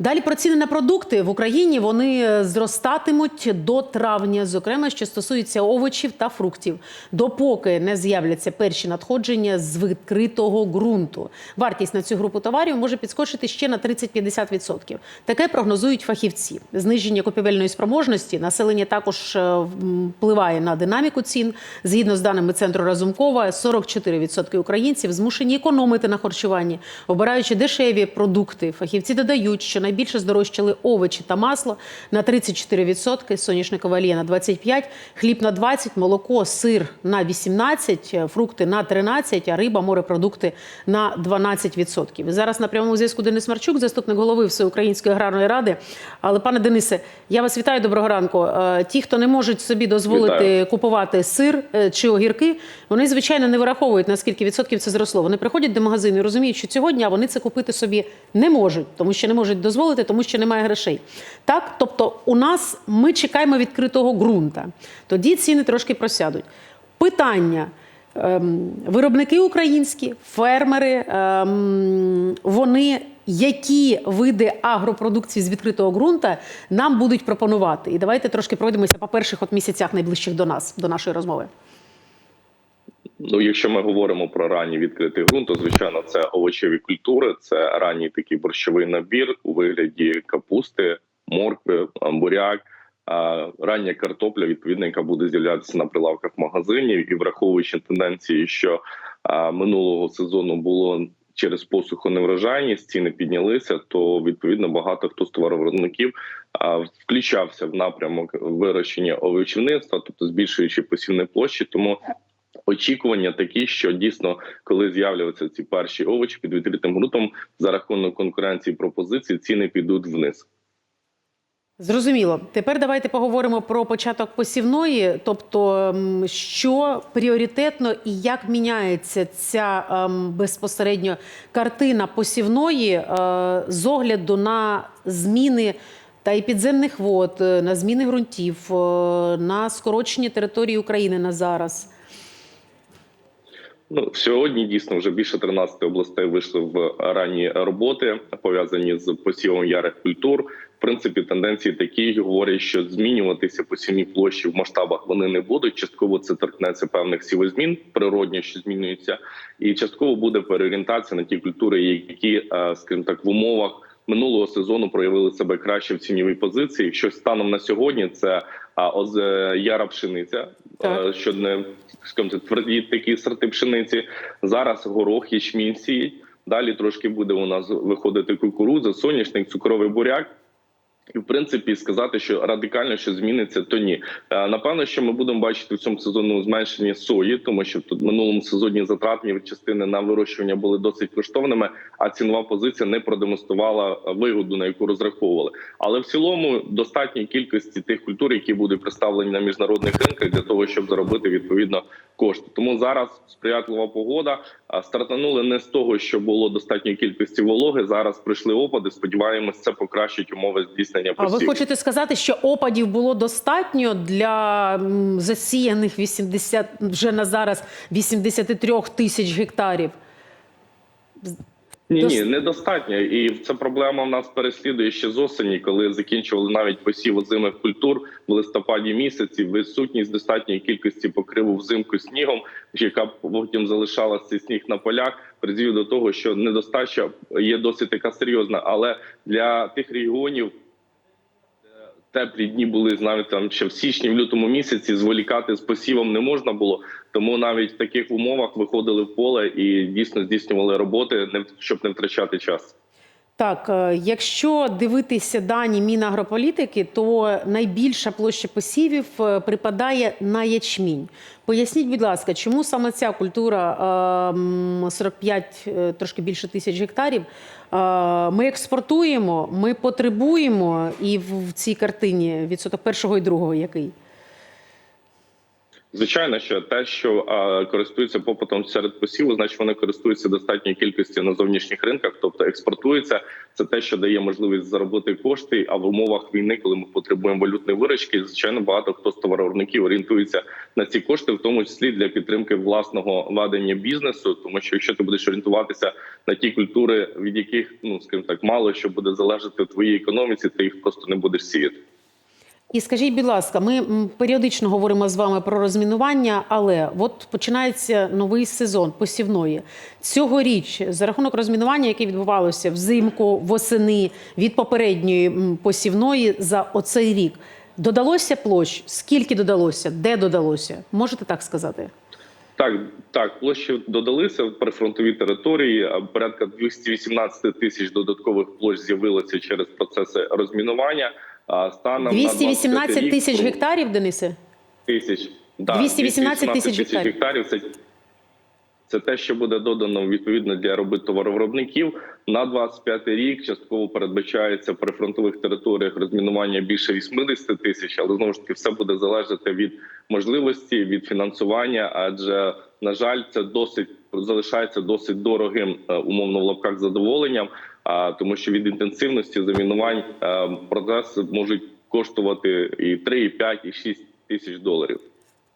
Далі про ціни на продукти в Україні вони е, зростатимуть до травня, зокрема, що стосується овочів та фруктів, допоки не з'являться перші надходження з відкритого ґрунту. Вартість на цю групу товарів може підскочити ще на 30-50%. Таке прогнозують фахівці. Зниження купівельної спроможності населення також е, впливає на динаміку цін. Згідно з даними центру Разумкова, 44% українців змушені економити на харчуванні, обираючи дешеві продукти. Фахівці додають, що найбільше здорожчали овочі та масло на 34%, соняшникова олія на 25%, хліб на 20%, молоко, сир на 18%, фрукти на 13%, а риба, морепродукти на 12%. І зараз на прямому зв'язку Денис Марчук, заступник голови Всеукраїнської аграрної ради. Але, пане Денисе, я вас вітаю, доброго ранку. Е, Ті, хто не можуть собі дозволити Вітаю. купувати сир е, чи огірки, вони звичайно не вираховують наскільки відсотків це зросло. Вони приходять до магазину і розуміють, що цього дня вони це купити собі не можуть, тому що не можуть дозволити, тому що немає грошей. Так, тобто, у нас ми чекаємо відкритого ґрунта. Тоді ціни трошки просядуть. Питання. Ем, Виробники українські, фермери, ем, вони які види агропродукції з відкритого ґрунта нам будуть пропонувати? І давайте трошки пройдемося по перших от місяцях найближчих до нас, до нашої розмови. Ну, якщо ми говоримо про ранній відкритий ґрунт, то звичайно це овочеві культури, це ранній такий борщовий набір у вигляді капусти, моркви, буряк. Рання картопля відповідно, яка буде з'являтися на прилавках магазинів, і враховуючи тенденції, що минулого сезону було через посуху неврожайність, ціни піднялися, то відповідно багато хто з товаровиробників включався в напрямок вирощення овочівництва, тобто збільшуючи посівні площі. Тому очікування такі, що дійсно, коли з'являються ці перші овочі під відкритим ґрунтом, за рахунок конкуренції пропозицій ціни підуть вниз. Зрозуміло. Тепер давайте поговоримо про початок посівної, тобто що пріоритетно і як міняється ця ем, безпосередньо картина посівної е, з огляду на зміни. Та й підземних вод, е, на зміни ґрунтів, е, на скорочення території України на зараз. Ну сьогодні дійсно вже більше 13 областей вийшли в ранні роботи, пов'язані з посівом ярих культур. В принципі, тенденції такі говорять, що змінюватися посівні площі в масштабах вони не будуть. Частково це торкнеться певних сівозмін, природньо, що змінюються, і частково буде переорієнтація на ті культури, які, е, скажімо так, в умовах. Минулого сезону проявили себе краще в цінній позиції. Що станом на сьогодні це а, оз, е, яра пшениця, Так. е, що не скажімо, тверді такі сорти пшениці. Зараз горох, ячмінь сіють. Далі трошки буде у нас виходити кукурудза, соняшник, цукровий буряк. І в принципі сказати, що радикально що зміниться, то ні. Е, Напевно, що ми будемо бачити в цьому сезону зменшення сої, тому що тут минулому сезоні затратні частини на вирощування були досить коштовними, а цінова позиція не продемонструвала вигоду, на яку розраховували. Але в цілому достатньої кількості тих культур, які будуть представлені на міжнародних ринках, для того, щоб заробити відповідно кошти. Тому зараз сприятлива погода. Стартанули не з того, що було достатньої кількості вологи. Зараз прийшли опади. Сподіваємось, це покращить умови здійснення А ви хочете сказати, що опадів було достатньо для засіяних 80, вже на зараз 83 тисяч гектарів? Ні, ні, недостатньо. І ця проблема в нас переслідує ще з осені, коли закінчували навіть посів озимих культур в листопаді місяці. Відсутність достатньої кількості покриву взимку снігом, яка потім залишала цей сніг на полях, призвів до того, що недостача є досить така серйозна. Але для тих регіонів. Теплі дні були навіть там ще в січні, в лютому місяці. Зволікати з посівом не можна було, тому навіть в таких умовах виходили в поле і дійсно здійснювали роботи, щоб не втрачати час. Так, е, якщо дивитися дані Мінагрополітики, то найбільша площа посівів е, припадає на ячмінь. Поясніть, будь ласка, чому саме ця культура е, м, 45, е, трошки більше тисяч гектарів? Ми експортуємо, ми потребуємо, і в цій картині відсоток першого і другого який? Звичайно, що те, що а, користується попитом серед посіву, значить вони користуються достатньою кількістю на зовнішніх ринках, тобто експортується. Це те, що дає можливість заробити кошти. А в умовах війни, коли ми потребуємо валютної виручки, звичайно, багато хто з товаровиробників орієнтується на ці кошти, в тому числі для підтримки власного ведення бізнесу. Тому що якщо ти будеш орієнтуватися на ті культури, від яких ну скажімо так, мало що буде залежати в твоїй економіці, ти їх просто не будеш сіяти. І скажіть, будь ласка, ми періодично говоримо з вами про розмінування, але от починається новий сезон посівної. Цьогоріч за рахунок розмінування, яке відбувалося взимку, восени від попередньої посівної за оцей рік, додалося площ? Скільки додалося? Де додалося? Можете так сказати? Так, так, площі додалися в прифронтовій території. Порядка 218 тисяч додаткових площ з'явилося через процеси розмінування. Станом на 218 25 тисяч гектарів, Денисе? тисяч. Да, 218 тисяч гектарів. гектарів. Це, це те, що буде додано відповідно для робити товаровиробників. На 25 рік частково передбачається при фронтових територіях розмінування більше 80 тисяч, але знову ж таки все буде залежати від можливості, від фінансування. Адже на жаль, це досить залишається досить дорогим, е, умовно в лапках задоволенням. А тому, що від інтенсивності замінувань процес можуть коштувати і 3, і 5, і 6 тисяч доларів.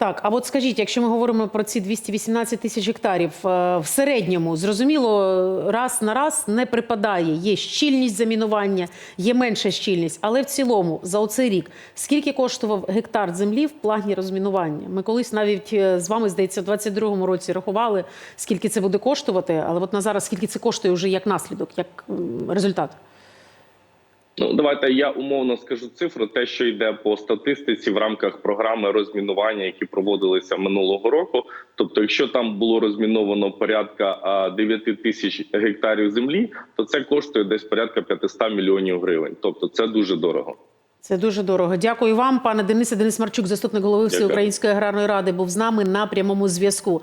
Так, а от скажіть, якщо ми говоримо про ці 218 тисяч гектарів, е, в середньому зрозуміло, раз на раз не припадає. Є щільність замінування, є менша щільність. Але в цілому за оцей рік скільки коштував гектар землі в плані розмінування? Ми колись навіть е, з вами здається, в 22-му році рахували, скільки це буде коштувати. Але от на зараз скільки це коштує вже як наслідок, як результат? Ну давайте я умовно скажу цифру. Те, що йде по статистиці в рамках програми розмінування, які проводилися минулого року. Тобто, якщо там було розміновано порядка а, 9 тисяч гектарів землі, то це коштує десь порядка 500 мільйонів гривень. Тобто, це дуже дорого. Це дуже дорого. Дякую вам, пане Денисе. Денис Марчук, заступник голови. Всеукраїнської аграрної ради, був з нами на прямому зв'язку.